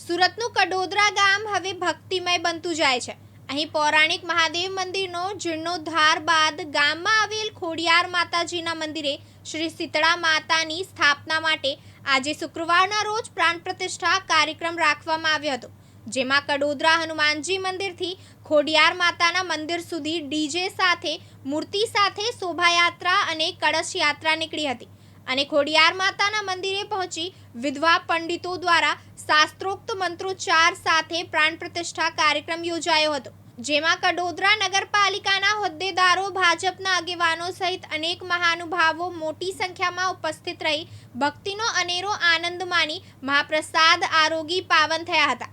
સુરતનું કડોદરા ગામ હવે ભક્તિમય બનતું જાય છે. અહીં પૌરાણિક મહાદેવ મંદિરનો જીર્ણોદ્ધાર બાદ ગામમાં આવેલ ખોડિયાર માતાજીના મંદિરે શ્રી શીતળા માતાની સ્થાપના માટે આજે શુક્રવારના રોજ પ્રાણ પ્રતિષ્ઠા કાર્યક્રમ રાખવામાં આવ્યો હતો. જેમાં કડોદરા હનુમાનજી મંદિરથી ખોડિયાર માતાના મંદિર સુધી ડીજે સાથે, મૂર્તિ સાથે શોભાયાત્રા અને કળશ યાત્રા નીકળી હતી. અને ખોડિયાર માતાના મંદિરે પહોંચી વિધવા પંડિતો દ્વારા શાસ્ત્રોક્ત મંત્રોચ્ચાર સાથે પ્રાણ પ્રતિષ્ઠા કાર્યક્રમ યોજાયો હતો, જેમાં કડોદરા નગરપાલિકાના હોદ્દેદારો, ભાજપના આગેવાનો સહિત અનેક મહાનુભાવો મોટી સંખ્યામાં ઉપસ્થિત રહી ભક્તિનો અનેરો આનંદ માણી મહાપ્રસાદ આરોગી પાવન થયા હતા.